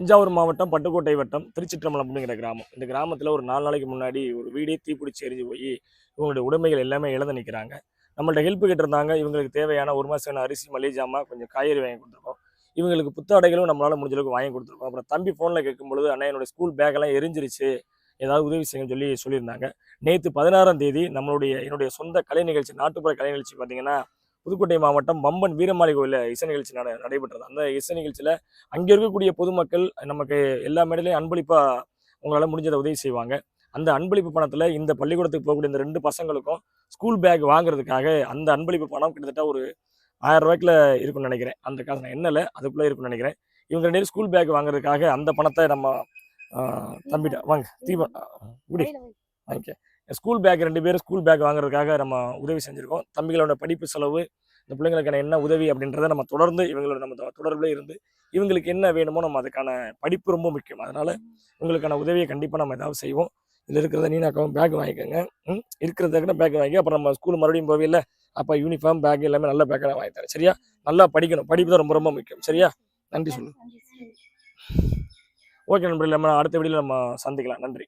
தஞ்சாவூர் மாவட்டம் பட்டுக்கோட்டை வட்டம் திருச்சிற்றம்பலம் அப்படிங்கிற கிராமம். இந்த கிராமத்தில் ஒரு நாலு நாளைக்கு முன்னாடி ஒரு வீடே தீப்பிடிச்சி எரிஞ்சு போய் இவங்களுடைய உடைமைகள் எல்லாமே இழந்து நிற்கிறாங்க நம்மள்ட்ட ஹெல்ப் கேட்டிருந்தாங்க இவங்களுக்கு தேவையான ஒரு மாதம் அரிசி மளிகை ஜாமான் கொஞ்சம் காய்கறி வாங்கி கொடுத்துருக்கோம். இவங்களுக்கு புத்தாடைகளும் நம்மளால் முடிஞ்ச அளவுக்கு வாங்கி கொடுத்துருக்கோம். அப்புறம் தம்பி ஃபோனில் கேட்கும்பொழுது அண்ணா என்னோட ஸ்கூல் பேக்கெல்லாம் எரிஞ்சிருச்சு. ஏதாவது உதவி செய்யணும்னு சொல்லி சொல்லியிருந்தாங்க. நேற்று பதினாறாம் தேதி நம்மளுடைய என்னுடைய சொந்த கலை நிகழ்ச்சி நாட்டுப்புற கலை நிகழ்ச்சி பார்த்தீங்கன்னா புதுக்கோட்டை மாவட்டம் பம்பன் வீரமாளி கோயிலில் இசை நிகழ்ச்சி நட நடைபெற்றது. அந்த இசை நிகழ்ச்சியில் அங்கே இருக்கக்கூடிய பொதுமக்கள் நமக்கு எல்லா மேடையிலையும் அன்பளிப்பாக உங்களால் முடிஞ்சதை உதவி செய்வாங்க. அந்த அன்பளிப்பு பணத்தில் இந்த பள்ளிக்கூடத்துக்கு போகக்கூடிய இந்த ரெண்டு பசங்களுக்கும் ஸ்கூல் பேக் வாங்குறதுக்காக அந்த அன்பளிப்பு பணம் கிட்டத்தட்ட ஒரு ஆயிரம் ரூபாய்க்குள்ள இருக்கும்னு நினைக்கிறேன். அந்த காசு நான் என்னல அதுக்குள்ளே இருக்கும்னு நினைக்கிறேன். இவங்க ரெண்டு பேரும் ஸ்கூல் பேக் வாங்குறதுக்காக அந்த பணத்தை நம்ம தம்பிட்ட வாங்க தீபம் குடி ஓகே ஸ்கூல் பேக் ரெண்டு பேரும் ஸ்கூல் பேக் வாங்குறதுக்காக நம்ம உதவி செஞ்சுருக்கோம். தம்பிகளோட படிப்பு செலவு இந்த பிள்ளைங்களுக்கான என்ன உதவி அப்படின்றத நம்ம தொடர்ந்து இவங்களோட நம்ம தொடர்புல இருந்து இவங்களுக்கு என்ன வேணுமோ நம்ம அதுக்கான படிப்பு ரொம்ப முக்கியம். அதனால உங்களுக்கான உதவியை கண்டிப்பாக நம்ம ஏதாவது செய்வோம். இதில் இருக்கிறத நீனாக்காவும் பேக் வாங்கிக்கோங்க. ம்? இருக்கிறத கூட பேக் வாங்கி அப்புறம் நம்ம ஸ்கூல் மறுபடியும் போவே அப்போ யூனிஃபார்ம் பேக் எல்லாமே நல்ல பேக்காக வாங்கி தரேன். சரியா? நல்லா படிக்கணும். படிப்பு தான் ரொம்ப ரொம்ப முக்கியம். சரியா? நன்றி சொல்லு. ஓகே நண்பர்களே நம்ம அடுத்த வீடியோவில் நம்ம சந்திக்கலாம். நன்றி.